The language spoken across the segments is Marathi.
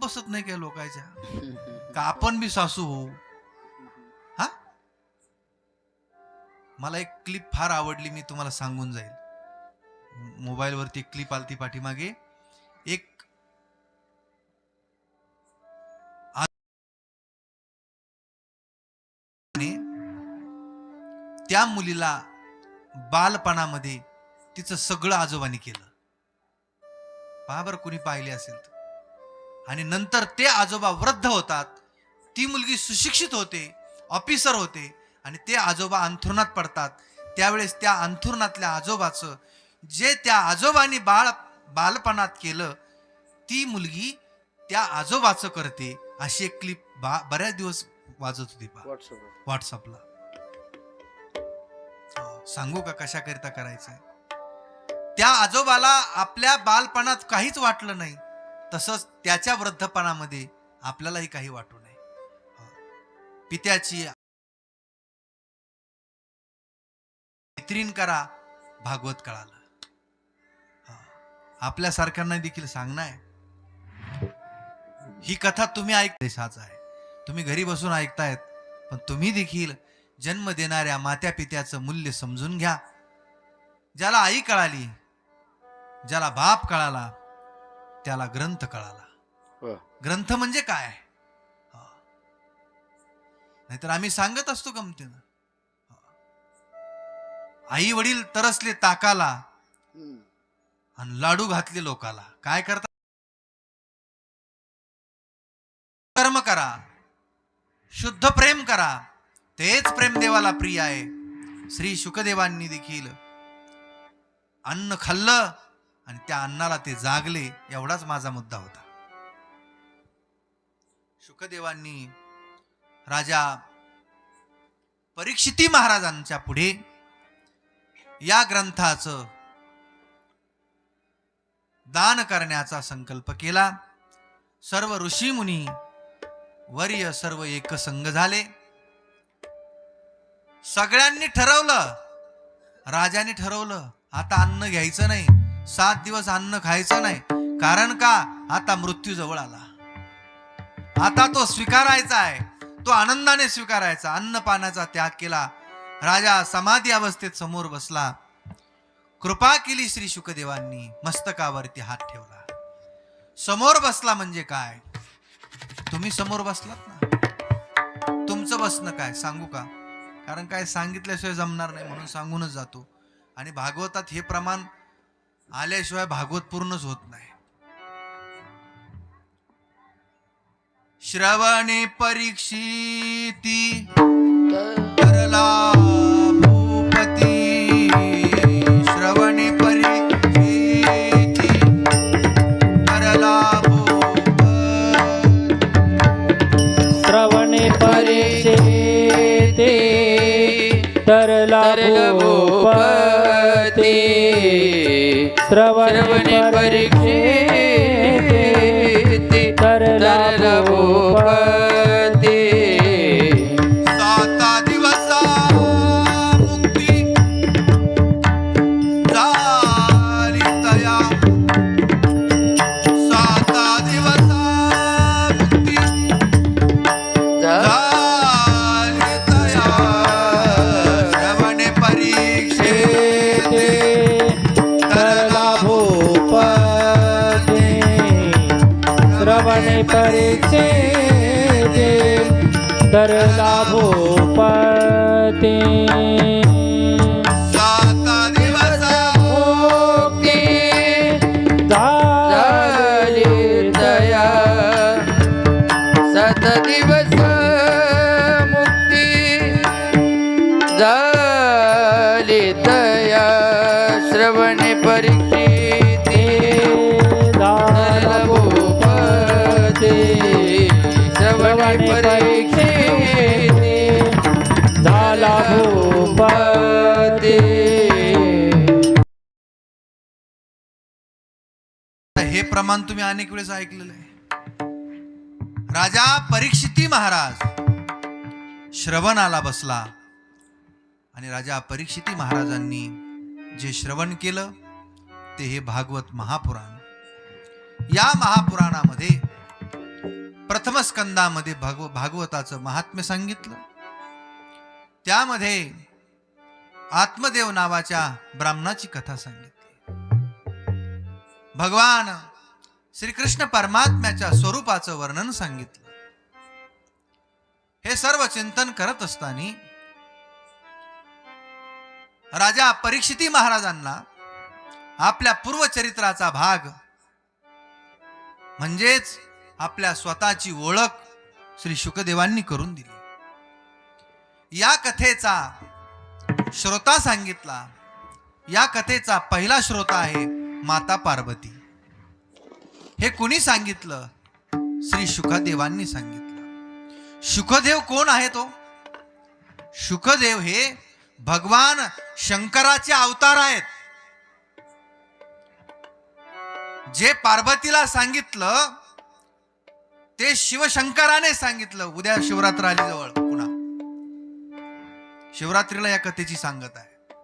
बसत नाही काय लोकांच्या. का आपण बी सासू होऊ? हा? मला एक क्लिप फार आवडली मी तुम्हाला सांगून जाईल. मोबाईलवरती क्लिप आलती पाठीमागे. एक त्या मुलीला बालपणामध्ये तिचं सगळं आजोबांनी केलं. पहा बरं कुणी पाहिले असेल तर. आणि नंतर ते आजोबा वृद्ध होतात. ती मुलगी सुशिक्षित होते ऑफिसर होते आणि ते आजोबा अंथरुणात पडतात. त्यावेळेस त्या अंथरुणातल्या आजोबाचं जे त्या आजोबांनी बाळ बालपणात केलं ती मुलगी त्या आजोबाचं करते. अशी एक क्लिप बा बऱ्याच दिवस वाजत होती व्हॉट्सअपला हो, सांगू का कशा करिता करायचंय? त्या आजोबाला आपल्या बालपणात काहीच वाटलं नाही. तसंच त्याच्या वृद्धपणामध्ये आपल्यालाही काही वाटू नये. पित्याची मैत्रीण करा भागवत कळालं. आपल्यासारख्यांना देखील सांगणं आहे. ही कथा तुम्ही ऐक देशाच आहे. तुम्ही घरी बसून ऐकतायत पण तुम्ही देखील जन्म देणाऱ्या मात्या पित्याचं मूल्य समजून घ्या. ज्याला आई कळाली ज्याला बाप कळाला त्याला ग्रंथ कळाला. ग्रंथ म्हणजे काय. नाहीतर आम्ही सांगत असतो गमतीनं. आई वडील तरसले ताकाला आणि लाडू घातले लोकाला. काय करता? कर्म करा. शुद्ध प्रेम करा. तेच प्रेम देवाला प्रिय आहे. श्री शुकदेवांनी देखील अन्न खाल्लं आणि त्या अन्नाला ते जागले एवढाच माझा मुद्दा होता. शुकदेवांनी राजा परीक्षिती महाराजांच्या पुढे या ग्रंथाचं दान करण्याचा संकल्प केला. सर्व ऋषी मुनी वर्य सर्व एकसंग झाले. सगळ्यांनी ठरवलं राजाने ठरवलं आता अन्न घ्यायचं नाही. सात दिवस अन्न खायचं नाही. कारण का? आता मृत्यू जवळ आला. आता तो स्वीकारायचा आहे. तो आनंदाने स्वीकारायचा. अन्न पाण्याचा त्याग केला. राजा समाधी अवस्थेत समोर बसला. कृपा केली श्री शुकदेवांनी. मस्तकावरती हात ठेवला. समोर बसला म्हणजे काय? तुम्ही समोर बसलात ना. तुमचं बसणं काय? सांगू का? कारण काय सांगितल्याशिवाय जमणार नाही म्हणून सांगूनच जातो. आणि भागवतात हे प्रमाण आल्याशिवाय भागवत पूर्णच होत नाही. श्रवणे परीक्षिती करला भूपती. श्रवणे परीक्षिती करला भूपती. श्रवणे तरला श्रवणे परीक्षे साता दिवसा मुक्ती झाली दया। सात दिवस मुक्ती झाली हे प्रमाण तुम्ही अनेक वेळेस ऐकलेलं आहे. राजा परीक्षिती महाराज श्रवणाला बसला आणि राजा परीक्षिती महाराजांनी जे श्रवण केलं ते हे भागवत महापुराण. या महापुराणामध्ये प्रथम स्कंदामध्ये भागव भागवताचं महात्म्य सांगितलं. त्यामध्ये आत्मदेव नावाच्या ब्राह्मणाची कथा सांगितली. भगवान श्रीकृष्ण परमात्म्याच्या स्वरूपाचं वर्णन सांगितलं. हे सर्व चिंतन करत असताना राजा परीक्षिती महाराजांना आपल्या पूर्वचरित्राचा भाग म्हणजेच आपल्या स्वतःची ओळख श्री शुकदेवांनी करून दिली. या कथेचा श्रोता सांगितला या कथेचा पहिला श्रोता आहे माता पार्वती. हे कुणी सांगितलं? श्री शुकदेवांनी सांगितलं. शुकदेव कोण आहे तो? शुकदेव हे भगवान शंकराचे अवतार आहेत. जे पार्वतीला सांगितलं ते शिवशंकराने सांगितलं. उद्या शिवरात्र आली जवळ पुन्हा. शिवरात्रीला या कथेची सांगत आहे.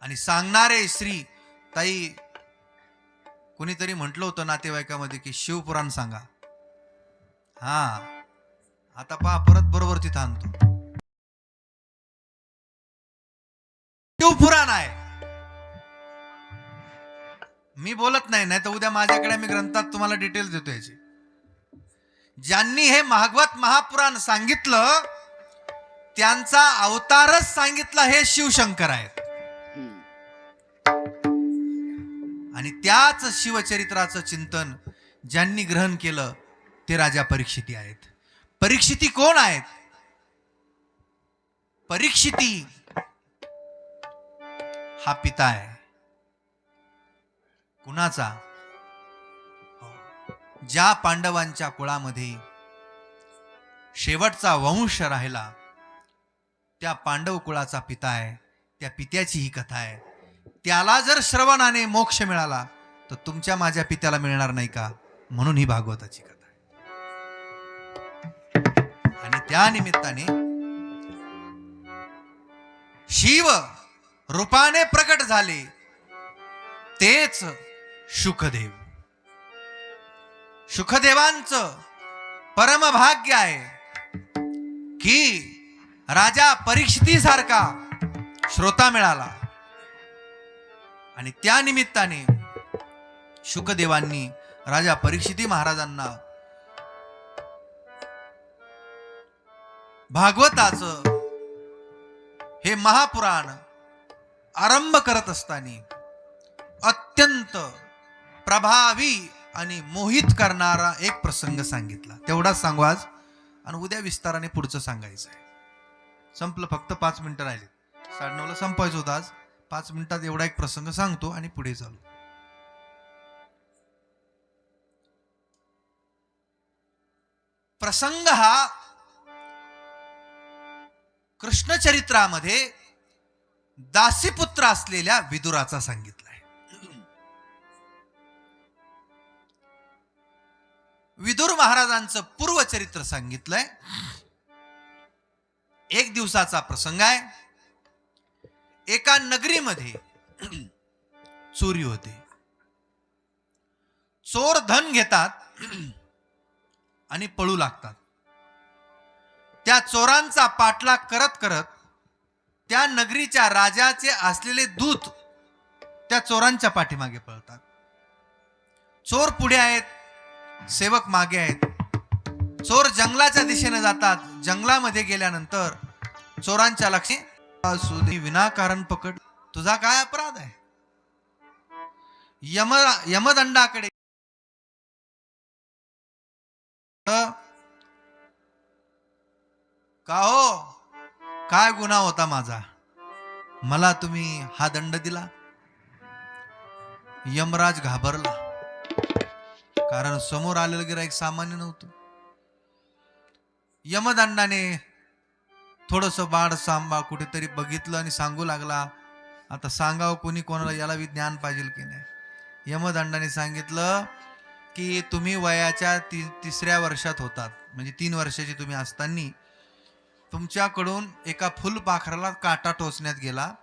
आणि सांगणारे श्री ताई कुणीतरी म्हटलं होतं नातेवाईकामध्ये की शिवपुराण सांगा. हा. आता पहा परत बरोबर तिथं आणतो शिवपुराण आहे. मी बोलत नाही नाही तर उद्या माझ्याकडे मी ग्रंथात तुम्हाला डिटेल्स देतो याची. ज्यांनी हे भागवत महापुराण सांगितलं त्यांचा अवतारच सांगितला हे शिवशंकर आहेत. आणि त्याच शिवचरित्राचं चिंतन ज्यांनी ग्रहण केलं ते राजा परीक्षिती आहेत. परीक्षिती कोण आहेत? परीक्षिती हा पिता आहे. कुणाचा? हो. ज्या पांडवांच्या कुळामध्ये शेवटचा वंश राहिला त्या पांडव कुळाचा पिता आहे त्या पित्याची ही कथा आहे. त्याला जर श्रवणाने मोक्ष मिळाला तर तुमच्या माझ्या पित्याला मिळणार नाही का? म्हणून ही भागवताची कथा आहे. आणि त्या निमित्ताने शिव रूपाने प्रकट झाले तेच शुकदेव. सुखदेवांच परमभाग्य आहे की राजा परीक्षितीसारखा श्रोता मिळाला. आणि त्या निमित्ताने शुकदेवांनी राजा परीक्षिती महाराजांना भागवताच हे महापुराण आरंभ करत असताना अत्यंत प्रभावी आणि मोहित करणारा एक प्रसंग सांगितला. तेवढाच सांगू आज आणि उद्या विस्ताराने पुढचं सांगायचं आहे संपलं फक्त पाच मिनिटं राहिले साडेनऊला संपायचं होतं आज. पाच मिनिटात एवढा एक प्रसंग सांगतो आणि पुढे चालू. प्रसंग हा कृष्ण चरित्रामध्ये दासीपुत्र असलेल्या विदुराचा सांगितलाय. विदुर महाराजांचं पूर्वचरित्र सांगितलंय. एक दिवसाचा प्रसंग आहे. एका नगरीमध्ये चोरी होते. चोर धन घेतात आणि पळू लागतात. त्या चोरांचा पाठलाग करत करत त्या नगरीच्या राजाचे असलेले दूत त्या चोरांच्या पाठीमागे पळतात. चोर पुढे आहेत सेवक मागे आहेत. चोर जंगलाच्या दिशेने जातात. जंगलामध्ये गेल्यानंतर चोरांच्या लक्षी सुधी विनाकारण पकड. तुझा काय अपराध आहे? यम यमदंडाकडे. का हो? काय गुन्हा होता माझा? मला तुम्ही हा दंड दिला? यमराज घाबरला. कारण समोर आलेलं गिराईक सामान्य नव्हतं. यमदंडाने थोडस बाळ सांबा कुठेतरी बघितलं आणि सांगू लागला आता सांगावं कोणी कोणाला याला बी ज्ञान पाहिजे की नाही? यमदंडाने सांगितलं की तुम्ही वयाच्या ती तिसऱ्या वर्षात होतात म्हणजे तीन वर्षाची तुम्ही असताना. तुमच्याकडून एका फुलपाखराला काटा टोचण्यात गेला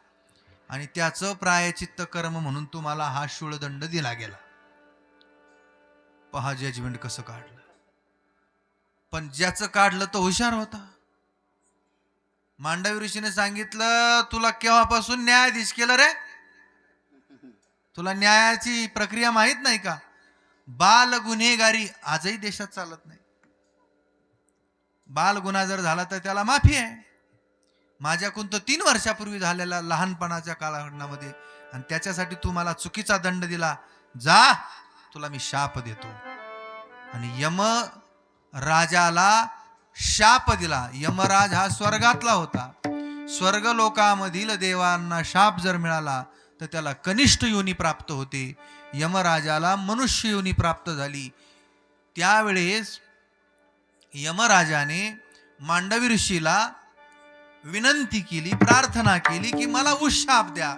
आणि त्याचं प्रायचित्त कर्म म्हणून तुम्हाला हा शूळदंड दिला गेला. पहा जजमेंट कसं काढलं. पण ज्याचं काढलं तो हुशार होता. मांडवी ऋषीने सांगितलं तुला केव्हापासून न्यायाधीश केलं रे? तुला न्यायाची प्रक्रिया माहीत नाही का? बाल गुन्हेगारी आजही देशात चालत नाही. बाल गुन्हा जर झाला तर त्याला माफी आहे. माझ्याकडून तो तीन वर्षापूर्वी झालेला लहानपणाच्या कालखंडामध्ये आणि त्याच्यासाठी तू मला चुकीचा दंड दिला. जा तुला मी शाप देतो. आणि यम राजाला शाप दिला यमराज हा स्वर्गातला होता. स्वर्ग लोकामधील देवांना शाप जर मिळाला तर त्याला कनिष्ठ योनी प्राप्त होते. यमराजाला मनुष्य योनी प्राप्त झाली. त्यावेळेस यमराजाने मांडवी ऋषीला विनंती केली प्रार्थना केली की मला उशाप द्या.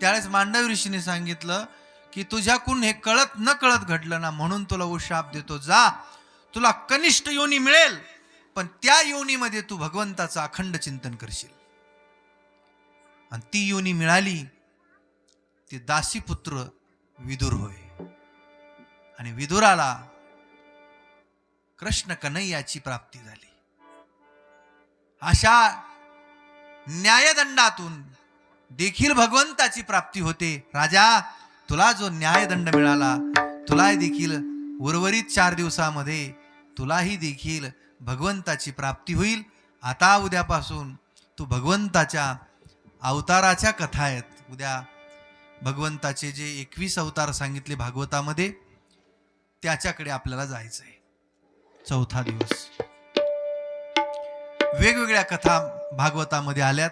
त्यावेळेस मांडवी ऋषीने सांगितलं की तुझ्याकडून हे कळत न कळत घडलं ना म्हणून तुला उशाप देतो. जा तुला कनिष्ठ योनी मिळेल. पण त्या योनीमध्ये तू भगवंताचं अखंड चिंतन करशील. आणि ती योनी मिळाली ते दासीपुत्र विदुर होय. आणि विदुराला कृष्ण कन्हैयाची प्राप्ती झाली. अशा न्यायदंडातून देखील भगवंताची प्राप्ती होते. राजा तुला जो न्यायदंड मिळाला तुला देखील उर्वरित चार दिवसामध्ये तुलाही देखील भगवंताची प्राप्ती होईल. आता उद्यापासून तू भगवंताच्या अवताराच्या कथा आहेत उद्या भगवंताचे जे एकवीस अवतार सांगितले भागवतामध्ये त्याच्याकडे आपल्याला जायचं आहे चौथा दिवस. वेगवेगळ्या कथा भागवतामध्ये आल्यात.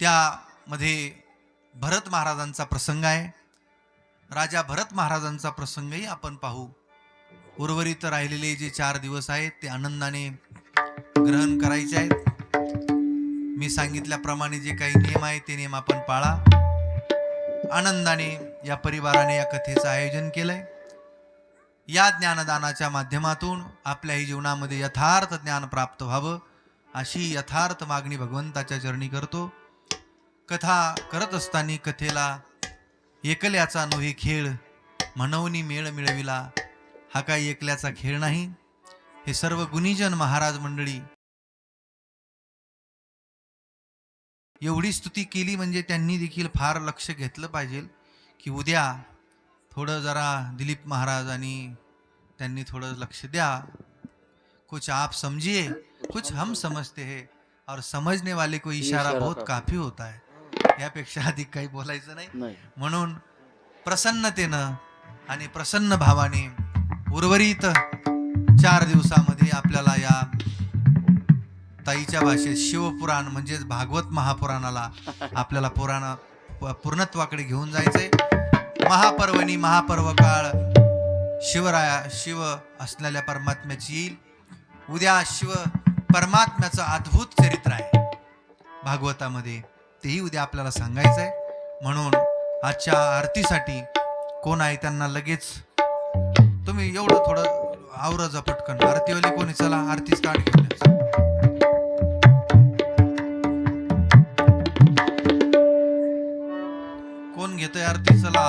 त्यामध्ये भरत महाराजांचा प्रसंग आहे. राजा भरत महाराजांचा प्रसंगही आपण पाहू. उर्वरित राहिलेले जे चार दिवस आहेत ते आनंदाने ग्रहण करायचे आहेत. मी सांगितल्याप्रमाणे जे काही नियम आहेत ते नियम आपण पाळा. आनंदाने या परिवाराने या कथेचं आयोजन केलंय. या ज्ञानदानाच्या माध्यमातून आपल्याही जीवनामध्ये यथार्थ ज्ञान प्राप्त व्हावं अशी यथार्थ मागणी भगवंताच्या चरणी करतो. कथा करत असताना कथेला एकल्याचा नोहे खेळ म्हणवनी मेळ मिळविला. हा काही एकल्याचा खेळ नाही. हे सर्व गुणीजन महाराज मंडळी एवढी स्तुती केली म्हणजे त्यांनी देखील फार लक्ष घेतलं पाहिजे की उद्या थोडं जरा दिलीप महाराज आणि त्यांनी थोडं लक्ष द्या. कुछ आप समझिए कुछ हम समझते हैं. और समझने वाले को इशारा बहुत काफी. होता है. यापेक्षा अधिक काही बोलायचं नाही. म्हणून प्रसन्नतेनं आणि प्रसन्न भावाने उर्वरित चार दिवसामध्ये आपल्याला या ताईच्या भाषेत शिवपुराण म्हणजेच भागवत महापुराणाला आपल्याला पुराण प- पूर्णत्वाकडे घेऊन जायचंय. महापर्वणी महापर्व काळ शिवराया शिव असलेल्या परमात्म्याची येईल. उद्या शिव परमात्म्याचं अद्भुत चरित्र आहे. भागवतामध्ये तेही उद्या आपल्याला सांगायचं आहे म्हणून आजच्या आरतीसाठी कोण आहे त्यांना लगेच तुम्ही एवढं थोडं आवराजा पटकन. आरतीवाली कोणी? चला आरती स्टार्ट घेऊन कोण घेतोय आरती? चला.